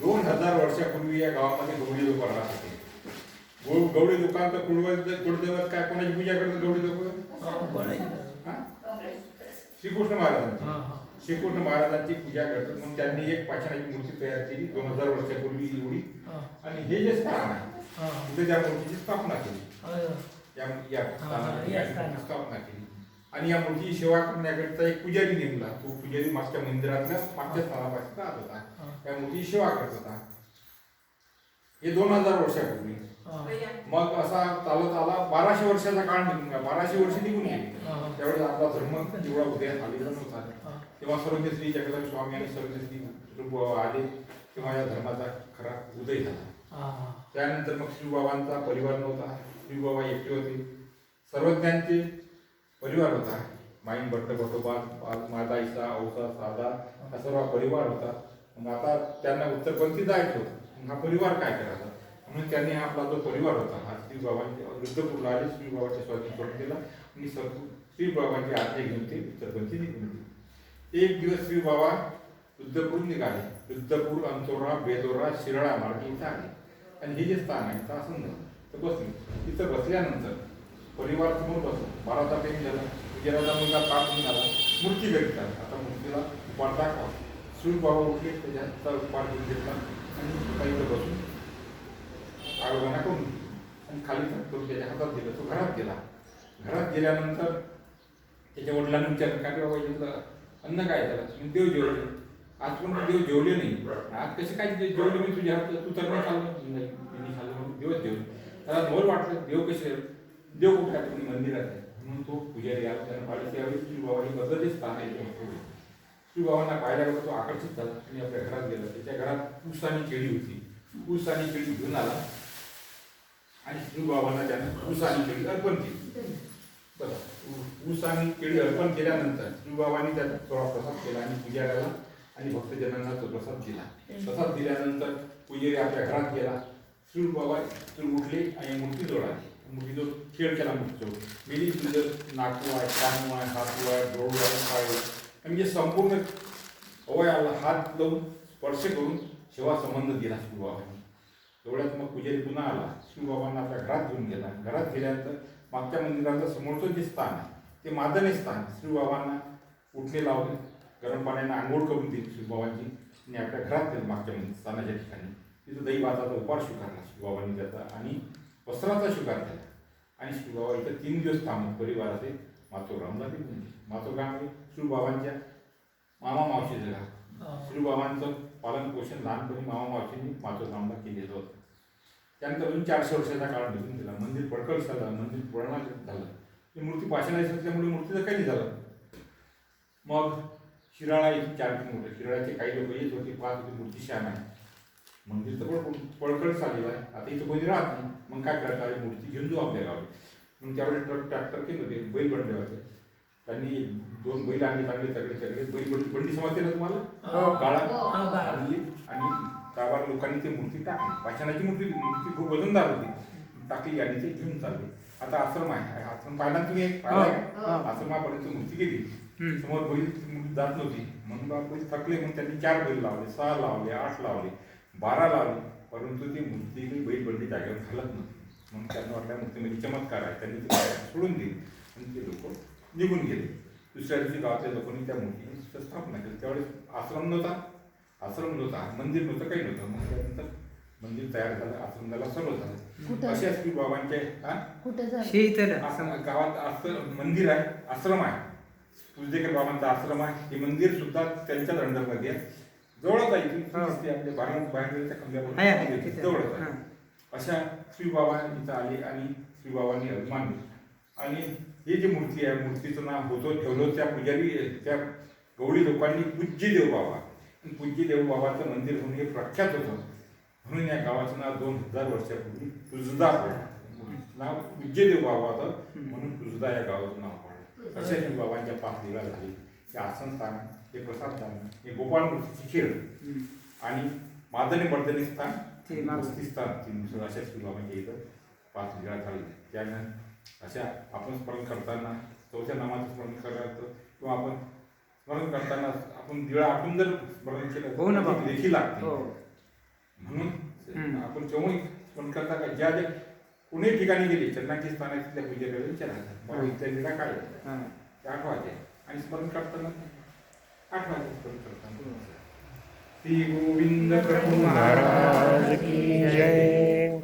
दोन हजार वर्षापूर्वी या गावामध्ये गवळी लोक राहत होते. गवळी कुळवत कुळदेवत काय कोणाची पूजा करतात गवळी लोक? श्रीकृष्ण महाराजांची. श्रीकृष्ण महाराजांची पूजा करतात. म्हणून त्यांनी एक पाषाणाची मूर्ती तयार केली दोन हजार वर्षापूर्वी एवढी. आणि हे जे स्थान आहे तिथे त्या मूर्तीची स्थापना केली. या. स्थापना केली. आणि या मूर्तीची सेवा करण्याकरता एक पुजारी नेमला. तो पुजारी मागच्या मंदिरातल्या मागच्या स्थानापासून राहत होता. त्या मूर्तीची सेवा करत होता. हे दोन हजार वर्षापूर्वी. मग असा चालत आला. बाराशे वर्षाचा काळ निघून गेला. बाराशे वर्ष निघून गेली. त्यावेळेस आपला धर्म एवढा उदयात आलेला नव्हता. तेव्हा सर्वज्ञश्री जगदाळ स्वामी आणि सर्वज्ञश्री रूप आले. तेव्हा या धर्माचा खरा उदय झाला. त्यानंतर मग शिवबाबांचा परिवार नव्हता. शिवबाबा एकटे होते. सर्वज्ञांचे परिवार होता. माईन भट्ट भट्टोबा माझा इसा औसा साधा हा सर्व परिवार होता. मग आता त्यांना उत्तरपंथी जायचं होतं. हा परिवार काय करायचा? म्हणून त्यांनी आपला जो परिवार होता हा श्रीबाबांचे रुद्रपूरला आले श्रीबाबाच्या स्वाधीन करून दिला आणि सर्व श्रीबाबांची आज्ञा घेऊन ते उत्तरपंथी निघून गेले. एक दिवस श्रीबाबा रुद्रपूर निघाले. रुद्रपूर अंतोरा बेदोरा शिराळा मार्गे इथं आले. आणि हे जे स्थान आहे इथं असं नव्हतं तर बसले. तिथं बसल्यानंतर परिवार समोर बसलो बाराचा प्रेम झाला विजयाचा मुलगा ताप निघाला मूर्ती घरी झाली आता मूर्तीला उपाड दाखवा. सूर बाबा उठले त्याच्या उपाड घेऊन घेतला आणि काही बसून आरोग्याना करून आणि खाली करून त्याच्या हातात दिलं. तो घरात गेला. घरात गेल्यानंतर त्याच्या वडिलांनी विचारलं काय बाबा याचं अन्न काय झालं देव जेवले आज पण देव जेवले नाही. आज कसे काय जेवले मी तुझ्या हात तू तर नाही खाल्लं. नाही खाल्लं म्हणून देवच जेवले. त्याला मोर वाटलं देव कसे देव कुठे आहे तुम्ही मंदिरात आहे म्हणून तो पुजारी आला त्यानं पाहिलं त्यावेळी श्रीबाबांनी बदललेच स्थान आहे इथे. श्रीबाबांना पाहिल्यावर तो आकर्षित झाला आणि आपल्या घरात गेला त्याच्या घरात ऊस आणि केळी होती। ऊस आणि केळी घेऊन आला। आणि श्रीबाबांना त्यानं ऊस आणि केळी अर्पण केली। बरं ऊस आणि केळी अर्पण केल्यानंतर श्रीबाबांनी त्याचा थोडा प्रसाद केला आणि पुजाऱ्याला आणि भक्तजनांना तो प्रसाद दिला। प्रसाद दिल्यानंतर पुजारी आपल्या घरात गेला। श्री बाबा श्री उठले आणि मूर्ती जोडाली। मूर्तीजवळ खेळ केला मूर्तीजवळ मेली म्हणजे नाकू आहे कानू आहे हातू आहे डोळू आहे पाय म्हणजे संपूर्ण अवयाला हात लावून स्पर्श करून सेवा संबंध दिला शिवबाबांनी. तेवढ्यात मग पुजारी पुन्हा आला. शिवबाबांना आपल्या घरात घेऊन गेला. घरात गेल्यानंतर मागच्या मंदिराचं समोरचं जे स्थान आहे ते मादने स्थान शिवबाबांना उठले लावले. गरम पाण्याने आंघोळ करून दिली शिवबाबांची. आणि आपल्या घरात गेलं मागच्या मंदिर स्थानाच्या ठिकाणी. तिथं दही भाताचा उपार स्वीकारला शिवबाबांनी त्याचा. आणि वस्त्राचा स्वीकार केला. आणि शिवबाबा इथं तीन दिवस थांबून परिवाराचे मातोग्रामला ते हे शिवबाबांच्या मामा मावशीचं गाव श्रीबाबांचं पालन पोषण लहानपणी मामा मावशींनी मातोग्रामला केलेलं होतं. त्यानंतर अजून चारशे वर्षाचा काळ निघून गेला. मंदिर पडकळ झालं मंदिर पुराणात झालं. ती मूर्ती पाषाणाची असल्यामुळे मूर्तीचं काही झालं. मग शिराळा इथे चार किलोमीटर शिराळ्याचे काही लोक येत होते पाच होते मूर्ती श्याम आहे मंदिर तर पण पडकळ चाललेलं आहे. आता इथं कोणी राहत नाही मग काय करता? आली मूर्ती घेऊन जाऊ आपल्या गावी मग त्यावेळेस ट्रक ट्रॅक्टर केले होते. बैल बनले होते. त्यांनी दोन बैल आणले चांगले तगडे तगडे. बैल बंडी बंडी समजते ना तुम्हाला? काळा हा, गाळा. आणली आणि कारभार लोकांनी ती मूर्ती टाकली. पाषाणाची मूर्ती मूर्ती खूप वजनदार होती. टाकली आणि ते घेऊन चालले. आता आश्रम आहे. आश्रम पाहिला तुम्ही? एक? आश्रमापर्यंत मूर्ती गेली. समोर बैल मूर्ती जात नव्हती. म्हणून बैल थकले. म्हणून त्यांनी चार बैल लावले. सहा लावले. आठ लावले. बारा लावले परंतु ती मूर्ती काही बैल बंडी जागेवर घालत नव्हती म्हणून त्यांना वाटल्या मूर्तीमध्ये चमत्कार आहे त्यांनी ती सोडून दिली आणि ते लोक निघून गेले. दुसऱ्या दिवशी गावातल्या लोकांनी त्या मूर्तीची स्थापना केली. त्यावेळेस आश्रम नव्हता. आश्रम नव्हता मंदिर नव्हतं काही नव्हतं. मग त्यानंतर मंदिर तयार झालं आश्रम झाला सर्व झालं. कुठं? असे श्री बाबांचे हा? कुठं झालं? शीतल आश्रम गावात आश्रम मंदिर आहे आश्रम आहे. पुजदेकर बाबांचा आश्रम आहे. हे मंदिर सुद्धा त्यांच्याच अंडरमध्ये आहे. जवळच आहे हो. दिसते आपल्या बाहेर बाहेरच्या आहे, आहे, तिथे. जवळच हा. आहे अशा श्रीबाबा इथं आले आणि श्रीबाबांनी अभिमान दिला. आणि हे जी मूर्ती आहे मूर्तीचं नाव होतं ठेवलं त्या पुजारी त्या गवळी लोकांनी पूज्य देव बाबा. आणि पूज्य देव बाबाचं मंदिर म्हणून हे प्रख्यात होतं. म्हणून या गावाचं नाव दोन हजार वर्षापूर्वी तुझदा पडलं नाव पूज्य देव बाबा होतं म्हणून तुझदा या गावाचं नाव पडलं. अशा श्री बाबांच्या पाच दिवा झाले. हे आसन स्थान हे प्रसाद स्थान हे गोपाळ मूर्तीची आणि मादने मर्दने स्थान ते कुस्ती स्थान तीन अशा सुरू म्हणजे इथं पाच वेळा झाले त्यानं अशा आपण स्मरण करताना चौथ्या नामाचं स्मरण करतो किंवा आपण स्मरण करताना आपण दिळा आपण जर स्मरण केलं हो ना लेखी लागते. हो. म्हणून आपण चौणी स्मरण करता का ज्या ज्या कुणी ठिकाणी गेली चन्नाची स्थान आहे तिथल्या पूजेकडे विचारायचं मग इथल्या काय ते आठवायचे आणि स्मरण करताना? आठ वाजता स्मरण करताना. श्री गोविंद प्रभू महाराज की जय.